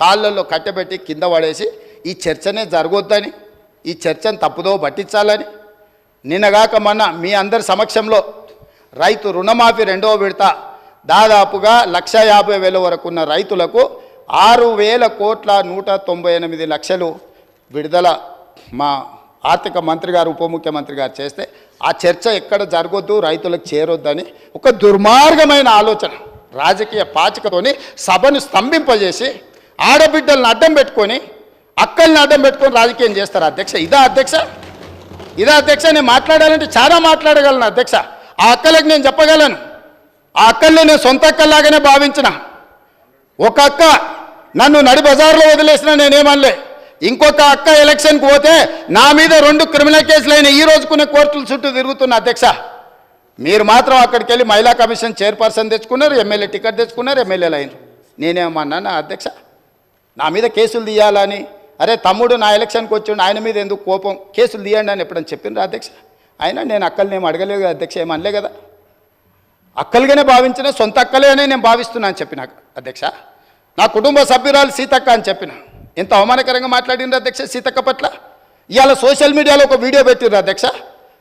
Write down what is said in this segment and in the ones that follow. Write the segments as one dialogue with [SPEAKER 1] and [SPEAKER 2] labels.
[SPEAKER 1] కాళ్ళల్లో కట్టెబెట్టి కింద పడేసి ఈ చర్చనే జరగొద్దని ఈ చర్చను తప్పుదో పట్టించాలని. నిన్నగాక మొన్న మీ అందరి సమక్షంలో రైతు రుణమాఫీ రెండవ విడత దాదాపుగా లక్ష యాభై వేల వరకున్న రైతులకు ఆరు వేల కోట్ల నూట తొంభై ఎనిమిది లక్షలు విడుదల మా ఆర్థిక మంత్రి గారు ఉప ముఖ్యమంత్రి గారు చేస్తే ఆ చర్చ ఎక్కడ జరగొద్దు రైతులకు చేరొద్దని ఒక దుర్మార్గమైన ఆలోచన. రాజకీయ పాచికతోని సభను స్తంభింపజేసి ఆడబిడ్డలను అడ్డం పెట్టుకొని అక్కల్ని అడ్డం పెట్టుకొని రాజకీయం చేస్తారు అధ్యక్ష. ఇదా అధ్యక్ష? ఇదా అధ్యక్ష? నేను మాట్లాడాలంటే చాలా మాట్లాడగలను అధ్యక్ష. ఆ అక్కలకు నేను చెప్పగలను. ఆ అక్కల్ని నేను సొంత అక్కల్లాగానే భావించిన. ఒక అక్క నన్ను నడి బజార్లో వదిలేసిన నేనేమనలే. ఇంకొక అక్క ఎలక్షన్కి పోతే నా మీద రెండు క్రిమినల్ కేసులు అయిన ఈ రోజుకునే కోర్టుల చుట్టూ తిరుగుతున్న అధ్యక్ష. మీరు మాత్రం అక్కడికి వెళ్ళి మహిళా కమిషన్ చైర్పర్సన్ తెచ్చుకున్నారు ఎమ్మెల్యే టికెట్ తెచ్చుకున్నారు ఎమ్మెల్యేలు అయినారు నేనేమన్నా నా అధ్యక్ష? నా మీద కేసులు తీయాలని. అరే తమ్ముడు నా ఎలక్షన్కి వచ్చిండు ఆయన మీద ఎందుకు కోపం? కేసులు తీయండి అని ఎప్పుడని చెప్పిండ్రు అధ్యక్ష? అయినా నేను అక్కల్ని అడగలేదు కదా అధ్యక్ష ఏమనలే కదా? అక్కలుగానే భావించిన సొంత అక్కలే అని నేను భావిస్తున్నా అని చెప్పిన అధ్యక్ష. నా కుటుంబ సభ్యురాలు సీతక్క అని చెప్పిన. ఎంత అవమానకరంగా మాట్లాడిండ్రు అధ్యక్ష సీతక్క పట్ల? ఇవాళ సోషల్ మీడియాలో ఒక వీడియో పెట్టిండ్రు అధ్యక్ష?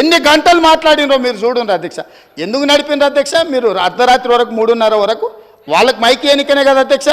[SPEAKER 1] ఎన్ని గంటలు మాట్లాడినరో మీరు చూడండి అధ్యక్ష. ఎందుకు నడిపిండ్రు అధ్యక్ష? మీరు అర్ధరాత్రి వరకు మూడున్నర వరకు వాళ్ళకి మైక్ ఎన్నికనే కదా అధ్యక్ష?